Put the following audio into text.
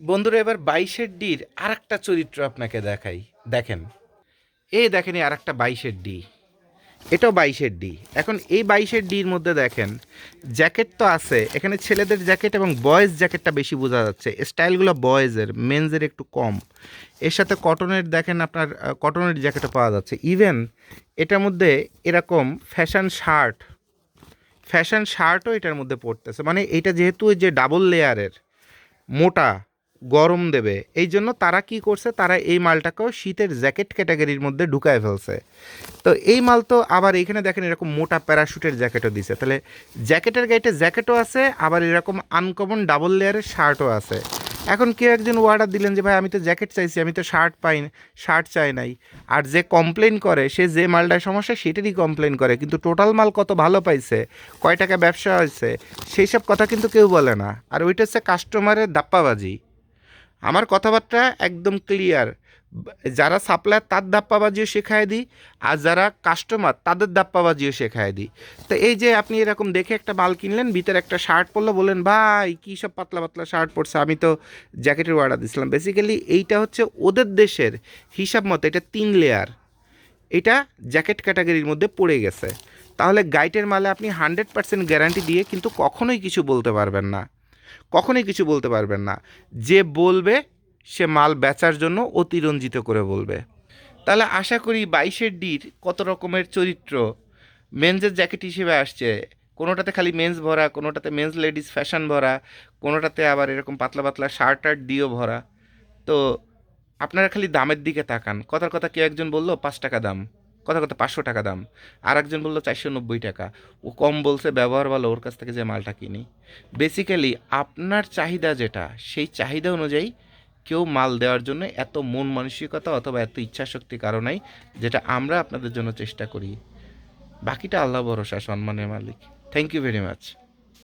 বন্ধুরা, এবার বাইশের ডির আর একটা চরিত্র আপনাকে দেখাই। দেখেন। এ দেখেন আর একটা বাইশের ডি। এটাও বাইশের ডি। এখন এই বাইশের ডির মধ্যে দেখেন, জ্যাকেট তো আছে। এখানে ছেলেদের জ্যাকেট এবং বয়েজ জ্যাকেটটা বেশি বোঝা যাচ্ছে। স্টাইলগুলো বয়েজের, মেনজের একটু কম। এর সাথে কটনের দেখেন আপনার কটনের জ্যাকেটও পাওয়া যাচ্ছে। ইভেন এটার মধ্যে এরকম ফ্যাশন শার্ট ফ্যাশন শার্টও এটার মধ্যে পড়তেছে। মানে এটা যেহেতু যে ডাবল লেয়ারের মোটা গরম দেবে। এই জন্য তারা কি করছে? তারা এই মালটাকেও শীতের জ্যাকেট ক্যাটাগরির মধ্যে ঢুকায় ফেলছে। তো এই মাল তো আবার এখানে দেখেন এরকম মোটা প্যারাশুটের জ্যাকেটও দিছে। তাহলে জ্যাকেটের গাইটে জ্যাকেটও আছে, আবার এরকম আনকমন ডাবল লেয়ারের শার্টও আছে। এখন কেউ একজন অর্ডার দিলেন যে, ভাই, আমি তো জ্যাকেট চাইছি, আমি তো শার্ট পাই শার্ট চাই নাই। আর যে কমপ্লেন করে, সে যে মালটার সমস্যা, সেটারই কমপ্লেন করে। কিন্তু টোটাল মাল কত ভালো পাইছে, কয় টাকা ব্যবসা হয়েছে সেই সব কথা কিন্তু কেউ বলে না। আর ওইটা হচ্ছে কাস্টমারের দাপ্পাবাজি। আমার কথাবার্তা একদম ক্লিয়ার যারা সাপ্লায়ার তার দাপ্পাবাজিও শেখায় দিই, আর যারা কাস্টমার তাদের দাপ্পাবাজিও শেখায় দিই। তো এই যে আপনি এরকম দেখে একটা মাল কিনলেন, ভিতরে একটা শার্ট পরলো, বললেন, ভাই, কী সব পাতলা পাতলা শার্ট পরছে, আমি তো জ্যাকেটের অর্ডার দিয়েছিলাম বেসিক্যালি এইটা হচ্ছে ওদের দেশের হিসাব মতো এটা তিন লেয়ার এটা জ্যাকেট ক্যাটাগরির মধ্যে পড়ে গেছে। তাহলে গাইটের মালে আপনি হান্ড্রেড পার্সেন্ট গ্যারান্টি দিয়ে কিন্তু কখনোই কিছু বলতে পারবেন না। কখনোই কিছু বলতে পারবেন না। যে বলবে, সে মাল বেচার জন্য অতিরঞ্জিত করে বলবে। তাহলে আশা করি বাইশের ডির কত রকমের চরিত্র? মেন্সের জ্যাকেট হিসেবে আসছে। কোনোটাতে খালি মেন্স ভরা, কোনোটাতে মেন্স লেডিস ফ্যাশন ভরা, কোনোটাতে আবার এরকম পাতলা পাতলা শার্ট টার্ট দিয়েও ভরা। তো আপনারা খালি দামের দিকে তাকান। কথার কথা কেউ একজন বলল, পাঁচ টাকা দাম। কথা কথা পাঁচশো টাকা দাম। আর একজন বলল চারশো নব্বই টাকা। ও কম বলছে, ব্যবহার ভালো, ওর কাছ থেকে যে মালটা কিনি। বেসিক্যালি আপনার চাহিদা যেটা, সেই চাহিদা অনুযায়ী কেউ মাল দেওয়ার জন্য এত মন মানসিকতা অথবা এত ইচ্ছাশক্তি কারণেই যেটা আমরা আপনাদের জন্য চেষ্টা করি। বাকিটা আল্লাহ ভরসা, সম্মানের মালিক। Thank you very much